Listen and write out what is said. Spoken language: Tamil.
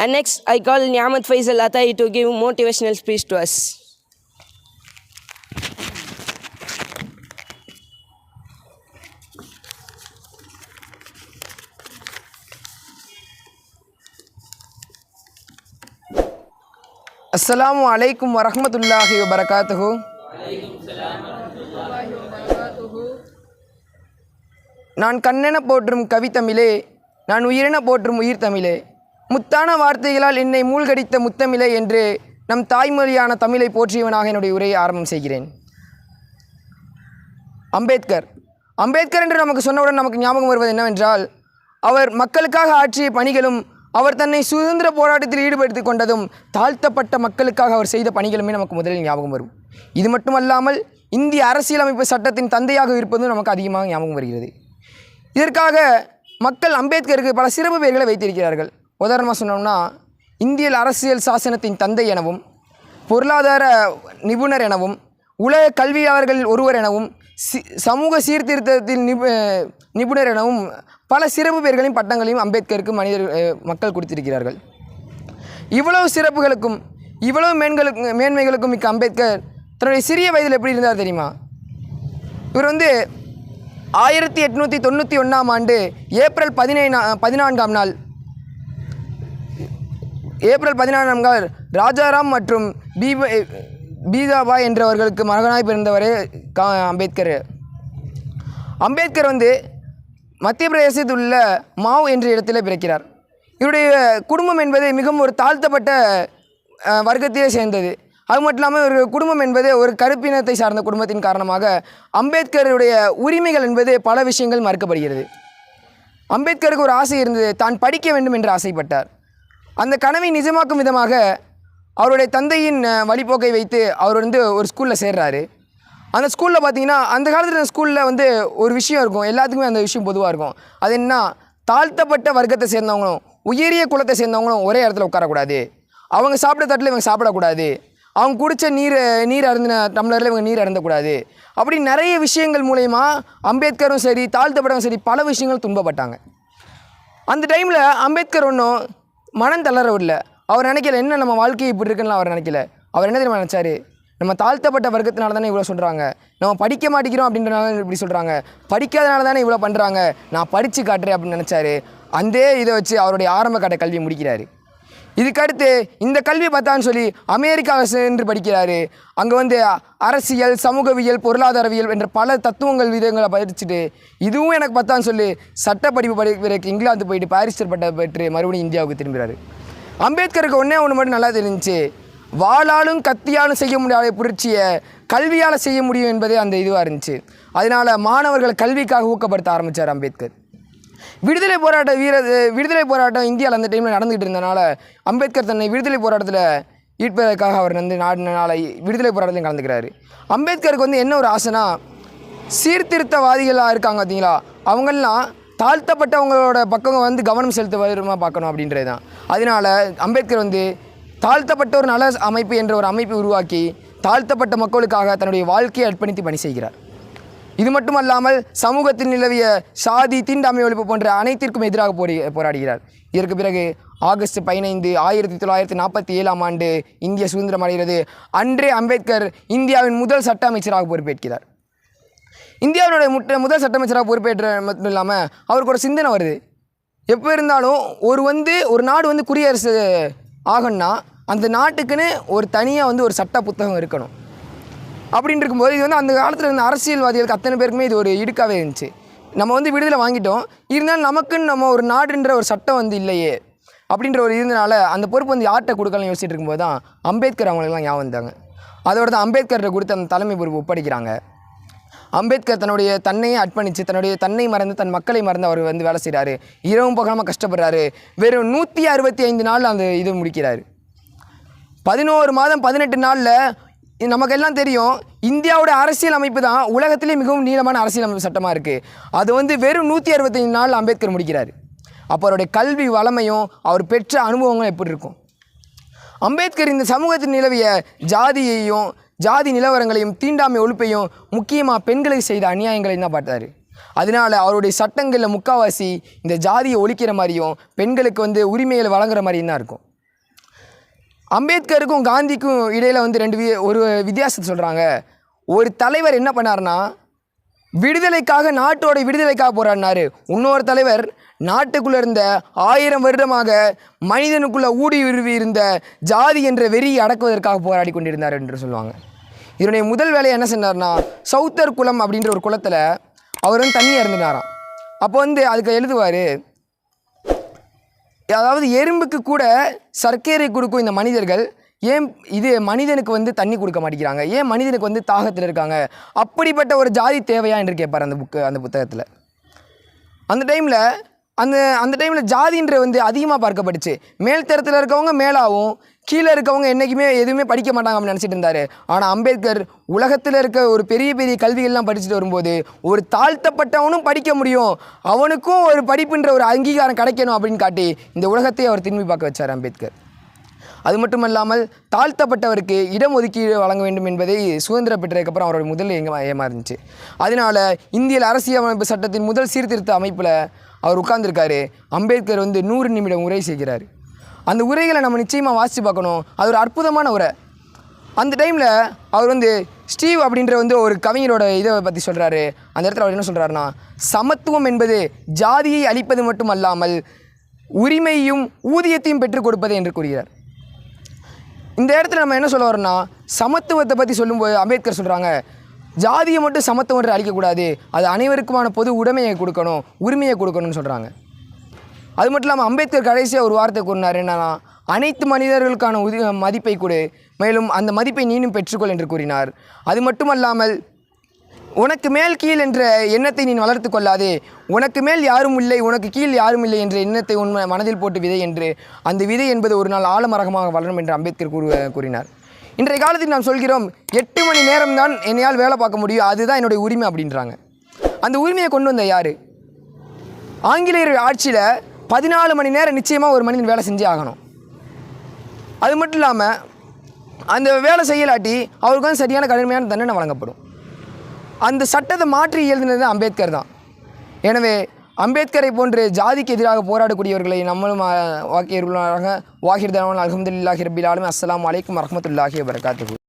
And next, I call Niamat Faisal Atai to give motivational speech to us. அஸ்லாம் அலைக்கும் வரமத்துல்லாஹி வபரகாத்துஹு நான் கண்ணென போற்றும் கவித்தமிழே நான் உயிரென போற்றும் உயிர் தமிழே முத்தான வார்த்தைகளால் என்னை மூழ்கடித்த முத்தமிழை என்று நம் தாய்மொழியான தமிழை போற்றியவனாக என்னுடைய உரையை ஆரம்பம் செய்கிறேன். அம்பேத்கர். அம்பேத்கர் என்று நமக்கு சொன்னவுடன் நமக்கு ஞாபகம் வருவது என்னவென்றால் அவர் மக்களுக்காக ஆற்றிய பணிகளும் அவர் தன்னை சுதந்திர போராட்டத்தில் ஈடுபடுத்திக் கொண்டதும் தாழ்த்தப்பட்ட மக்களுக்காக அவர் செய்த பணிகளுமே நமக்கு முதலில் ஞாபகம் வரும். இது மட்டுமல்லாமல் இந்திய அரசியலமைப்பு சட்டத்தின் தந்தையாக இருப்பதும் நமக்கு அதிகமாக ஞாபகம் வருகிறது. இதற்காக மக்கள் அம்பேத்கருக்கு பல சிறப்பு பெயர்களை வைத்திருக்கிறார்கள். உதாரணமாக சொன்னோம்னா இந்திய அரசியல் சாசனத்தின் தந்தை எனவும் பொருளாதார நிபுணர் எனவும் உலக கல்வியாளர்களில் ஒருவர் எனவும் சி சமூக சீர்திருத்தத்தில் நிபு நிபுணர் எனவும் பல சிறப்பு பெயர்களையும் பட்டங்களையும் அம்பேத்கருக்கு மனிதர் மக்கள் கொடுத்திருக்கிறார்கள். இவ்வளவு சிறப்புகளுக்கும் இவ்வளவு மேன்களுக்கு மேன்மைகளுக்கும் மிக்க அம்பேத்கர் தன்னுடைய சிறிய வயதில் எப்படி இருந்தார் தெரியுமா? இவர் வந்து ஆயிரத்தி எட்நூற்றி தொண்ணூற்றி ஒன்றாம் ஆண்டு ஏப்ரல் பதினேழா பதினான்காம் நாள் ஏப்ரல் பதினான்காம் நாள் ராஜாராம் மற்றும் பீப பீதாபாய் என்றவர்களுக்கு மகனாய் பிறந்தவரே கா அம்பேத்கர். அம்பேத்கர் வந்து மத்திய பிரதேசத்தில் உள்ள மாவ் என்ற இடத்தில் பிறக்கிறார். இவருடைய குடும்பம் என்பது மிகவும் ஒரு தாழ்த்தப்பட்ட வர்க்கத்தையே சேர்ந்தது. அது மட்டும் இல்லாமல் ஒரு குடும்பம் என்பது ஒரு கருப்பினத்தை சார்ந்த குடும்பத்தின் காரணமாக அம்பேத்கருடைய உரிமைகள் என்பது பல விஷயங்கள் மறுக்கப்படுகிறது. அம்பேத்கருக்கு ஒரு ஆசை இருந்தது தான் படிக்க வேண்டும் என்று ஆசைப்பட்டார். அந்த கனவை நிஜமாக்கும் விதமாக அவருடைய தந்தையின் வழிபோக்கை வைத்து அவர் வந்து ஒரு ஸ்கூலில் சேர்றாரு. அந்த ஸ்கூலில் பார்த்தீங்கன்னா அந்த காலத்தில் ஸ்கூலில் வந்து ஒரு விஷயம் இருக்கும். எல்லாத்துக்குமே அந்த விஷயம் பொதுவாக இருக்கும். அது என்ன தாழ்த்தப்பட்ட வர்க்கத்தை சேர்ந்தவங்களும் உயரிய குலத்தை சேர்ந்தவங்களும் ஒரே இடத்துல உட்காரக்கூடாது. அவங்க சாப்பிட தட்டில் இவங்க சாப்பிடக்கூடாது. அவங்க குடித்த நீர் நீர் அருந்தின டம்ளரில் இவங்க நீர் அருந்தக்கூடாது. அப்படி நிறைய விஷயங்கள் மூலயமா அம்பேத்கரும் சரி தாழ்த்தப்பட்டவங்க சரி பல விஷயங்கள் துன்பப்பட்டாங்க. அந்த டைமில் அம்பேத்கர் ஒன்றும் மனம் தளர அவர் நினைக்கல என்ன நம்ம வாழ்க்கை இப்படி இருக்குன்னு அவர் நினைக்கல. அவர் என்ன தெரியுமா நினச்சாரு? நம்ம தாழ்த்தப்பட்ட வர்க்கத்தினால தானே இவ்வளோ சொல்கிறாங்க நம்ம படிக்க மாட்டேங்கிறோம் அப்படின்றனால இப்படி சொல்கிறாங்க படிக்காதனால தானே இவ்வளோ பண்ணுறாங்க நான் படித்து காட்டுறேன் அப்படின்னு நினச்சாரு. அந்த இதை வச்சு அவருடைய ஆரம்ப கட்ட கல்வி முடிக்கிறாரு. இதுக்கடுத்து இந்த கல்வி பார்த்தான்னு சொல்லி அமெரிக்காவை சென்று படிக்கிறாரு. அங்கே வந்து அரசியல் சமூகவியல் பொருளாதாரவியல் என்ற பல தத்துவங்கள் விதங்களை படிச்சுட்டு இதுவும் எனக்கு பார்த்தான்னு சொல்லி சட்ட படிப்பு படிக்கிறதுக்கு இங்கிலாந்து போயிட்டு பாரிஸ்டர் பட்ட பெற்று மறுபடியும் இந்தியாவுக்கு திரும்புகிறாரு அம்பேத்கருக்கு ஒன்றே ஒன்று மட்டும் நல்லா தெரிஞ்சு வாளாலும் கத்தியாலும் செய்ய முடியாத புரட்சியை கல்வியால் செய்ய முடியும் என்பதே அந்த இதுவாக இருந்துச்சு. அதனால் மாணவர்கள் கல்விக்காக ஊக்கப்படுத்த ஆரம்பித்தார் அம்பேத்கர். விடுதலை போராட்ட வீர விடுதலை போராட்டம் இந்தியாவில் அந்த டைமில் நடந்துகிட்டு இருந்தனால அம்பேத்கர் தன்னை விடுதலை போராட்டத்தில் ஈர்ப்பதற்காக அவர் வந்து நாடினால விடுதலை போராட்டத்தையும் கலந்துக்கிறாரு. அம்பேத்கருக்கு வந்து என்ன ஒரு ஆசைனா சீர்திருத்தவாதிகளாக இருக்காங்க பார்த்தீங்களா அவங்கெல்லாம் தாழ்த்தப்பட்டவங்களோட பக்கம் வந்து கவனம் செலுத்த வருமா பார்க்கணும் அப்படின்றது தான் அதனால அம்பேத்கர் வந்து தாழ்த்தப்பட்ட ஒரு நல அமைப்பு என்ற ஒரு அமைப்பை உருவாக்கி தாழ்த்தப்பட்ட மக்களுக்காக தன்னுடைய வாழ்க்கையை அர்ப்பணித்து பணி செய்கிறார். இது மட்டுமல்லாமல் சமூகத்தில் நிலவிய சாதி தீண்டாமை ஒழிப்பு போன்ற அனைத்திற்கும் எதிராக போரி போராடுகிறார். இதற்கு பிறகு ஆகஸ்ட் பதினைந்து ஆயிரத்தி தொள்ளாயிரத்தி நாற்பத்தி ஏழாம் ஆண்டு இந்திய சுதந்திரம் அடைகிறது. அன்றே அம்பேத்கர் இந்தியாவின் முதல் சட்ட அமைச்சராக பொறுப்பேற்கிறார். இந்தியாவினுடைய முட்ட முதல் சட்ட அமைச்சராக பொறுப்பேற்ற மட்டும் இல்லாமல் அவருக்கு ஒரு சிந்தனை வருது. எப்போ இருந்தாலும் ஒரு வந்து ஒரு நாடு வந்து குடியரசு ஆகணும்னா அந்த நாட்டுக்குன்னு ஒரு தனியாக வந்து ஒரு சட்ட புத்தகம் இருக்கணும். அப்படின்னு இருக்கும்போது இது வந்து அந்த காலத்தில் இருந்த அரசியல்வாதிகளுக்கு அத்தனை பேருக்குமே இது ஒரு இடுக்காவே இருந்துச்சு. நம்ம வந்து விடுதலை வாங்கிட்டோம். இருந்தாலும் நமக்குன்னு நம்ம ஒரு நாடுன்ற ஒரு சட்டம் வந்து இல்லையே. அப்படின்ற ஒரு இருந்தனால அந்த பொறுப்பு வந்து யார்கிட்ட கொடுக்கலாம்னு யோசிச்சுட்டு இருக்கும்போது தான் அம்பேத்கர் அவங்களுக்குலாம் ஞாபகம் வந்தாங்க. அதோட தான் அம்பேத்கர்கிட்ட கொடுத்து அந்த தலைமை பொறுப்பு ஒப்படைக்கிறாங்க. அம்பேத்கர் தன்னுடைய தன்னையே அர்ப்பணித்து தன்னுடைய தன்னை மறந்து தன் மக்களை மறந்து அவர் வந்து வேலை செய்கிறாரு இரவும் பகலமாக கஷ்டப்படுறாரு. வெறும் நூற்றி அறுபத்தி ஐந்து நாள் அந்த இது முடிக்கிறாரு. பதினோரு மாதம் பதினெட்டு நாளில் நமக்கெல்லாம் தெரியும் இந்தியாவோட அரசியல் அமைப்பு தான் உலகத்திலே மிகவும் நீளமான அரசியல் அமைப்பு சட்டமாக இருக்குது அது வந்து வெறும் நூற்றி அறுபத்தஞ்சு நாள் அம்பேத்கர் முடிக்கிறார். அப்போ அவருடைய கல்வி வளமையும் அவர் பெற்ற அனுபவங்களும் எப்படி இருக்கும்? அம்பேத்கர் இந்த சமூகத்தில் நிலவிய ஜாதியையும் ஜாதி நிலவரங்களையும் தீண்டாமை ஒழிப்பையும் முக்கியமாக பெண்களுக்கு செய்த அநியாயங்களையும் தான் பார்த்தாரு. அதனால அவருடைய சட்டங்களில் முக்காவாசி இந்த ஜாதியை ஒழிக்கிற மாதிரியும் பெண்களுக்கு வந்து உரிமைகளை வழங்குற மாதிரியும் தான் இருக்கும். அம்பேத்கருக்கும் காந்திக்கும் இடையில் வந்து ரெண்டு வி ஒரு வித்தியாசத்தை சொல்கிறாங்க ஒரு தலைவர் என்ன பண்ணாருன்னா விடுதலைக்காக நாட்டோட விடுதலைக்காக போராடினாரு. இன்னொரு தலைவர் நாட்டுக்குள்ளே இருந்த ஆயிரம் வருடமாக மனிதனுக்குள்ளே ஊடி உருவி இருந்த ஜாதி என்ற வெறியை அடக்குவதற்காக போராடி கொண்டிருந்தார் என்று சொல்லுவாங்க. இதனுடைய முதல் வேலையை என்ன செஞ்சார்னா சௌத்தர் குளம் அப்படின்ற ஒரு குளத்தில் அவர் வந்து தண்ணி இறந்துனாராம் அப்போ வந்து அதுக்கு எழுதுவார் அதாவது எறும்புக்கு கூட சர்க்கரை கொடுக்கும் இந்த மனிதர்கள் ஏன் இது மனிதனுக்கு வந்து தண்ணி கொடுக்க மாட்டேங்கிறாங்க? ஏன் மனிதனுக்கு வந்து தாகத்தில் இருக்காங்க? அப்படிப்பட்ட ஒரு ஜாதி தேவையா என்று கேட்பார் அந்த புக்கு அந்த புத்தகத்தில். அந்த டைமில் அந்த அந்த டைமில் ஜாதின்ற வந்து அதிகமாக பார்க்கப்பட்டுச்சு மேல் தரத்தில் இருக்கவங்க மேலாகவும் கீழே இருக்கவங்க என்றைக்குமே எதுவுமே படிக்க மாட்டாங்க அப்படின்னு நினச்சிட்டு இருந்தார். ஆனால் அம்பேத்கர் உலகத்தில் இருக்க ஒரு பெரிய பெரிய கல்விகள்லாம் படிச்சுட்டு வரும்போது ஒரு தாழ்த்தப்பட்டவனும் படிக்க முடியும். அவனுக்கும் ஒரு படிப்புன்ற ஒரு அங்கீகாரம் கிடைக்கணும் அப்படின்னு காட்டி இந்த உலகத்தை அவர் திரும்பி பார்க்க வச்சார் அம்பேத்கர். அது மட்டும் இல்லாமல் தாழ்த்தப்பட்டவருக்கு இடம் ஒதுக்கீடு வழங்க வேண்டும் என்பதை சுதந்திரம் பெற்றதுக்கப்புறம் அவரோட முதல் எங்கே ஏமா இருந்துச்சு அதனால இந்திய அரசியலமைப்பு சட்டத்தின் முதல் சீர்திருத்த அமைப்பில் அவர் உட்கார்ந்துருக்காரு. அம்பேத்கர் வந்து நூறு நிமிடம் உரை செய்கிறார். அந்த உரைகளை நம்ம நிச்சயமாக வாசித்து பார்க்கணும். அது ஒரு அற்புதமான உரை. அந்த டைமில் அவர் வந்து ஸ்டீவ் அப்படின்ற வந்து ஒரு கவிஞரோட இதை பற்றி சொல்கிறாரு அந்த இடத்துல அவர் என்ன சொல்கிறாருன்னா சமத்துவம் என்பது ஜாதியை அழிப்பது மட்டும் அல்லாமல் உரிமையும் ஊதியத்தையும் பெற்றுக் கொடுப்பது என்று கூறுகிறார். இந்த இடத்துல நம்ம என்ன சொல்ல வரோம்னா சமத்துவத்தை பற்றி சொல்லும்போது அம்பேத்கர் சொல்கிறாங்க ஜாதியை மட்டும் சமத்துவம் என்று அழிக்கக்கூடாது. அது அனைவருக்குமான பொது உடைமையை கொடுக்கணும் உரிமையை கொடுக்கணும்னு சொல்கிறாங்க அது மட்டும் இல்லாமல் அம்பேத்கர் கடைசியாக ஒரு வார்த்தை கூறினார் என்னன்னா அனைத்து மனிதர்களுக்கான உதி மதிப்பை கொடு மேலும் அந்த மதிப்பை நீனும் பெற்றுக்கொள் என்று கூறினார். அது மட்டுமல்லாமல் உனக்கு மேல் கீழ் என்ற எண்ணத்தை நீ வளர்த்து கொள்ளாதே உனக்கு மேல் யாரும் இல்லை உனக்கு கீழ் யாரும் இல்லை என்ற எண்ணத்தை உன் மனதில் போட்டு விதை என்று அந்த விதை என்பது ஒரு நாள் ஆழமரகமாக வளரும் என்று அம்பேத்கர் கூறு கூறினார். இன்றைய காலத்தில் நாம் சொல்கிறோம் எட்டு மணி நேரம் தான் என்னையால் வேலை பார்க்க முடியும் அதுதான் என்னுடைய உரிமை அப்படின்றாங்க. அந்த உரிமையை கொண்டு வந்த யார்? ஆங்கிலேயர் ஆட்சியில் பதினாலு மணி நேரம் நிச்சயமாக ஒரு மனிதன் வேலை செஞ்சே ஆகணும். அது மட்டும் இல்லாமல் அந்த வேலை செய்யலாட்டி அவருக்கு வந்து சரியான கடுமையான தண்டனை வழங்கப்படும். அந்த சட்டத்தை மாற்றி எழுதினது அம்பேத்கர் தான். எனவே அம்பேத்கரை போன்று ஜாதிக்கு எதிராக போராடக்கூடியவர்களை நம்மளும் வாக்கியர்களாக வாகிர் தனவன் அலமதுல்லாஹி ரபிலாலும் அஸ்லாம் அஸ்ஸலாமு வரமத்துல்லாஹி வரகாத்து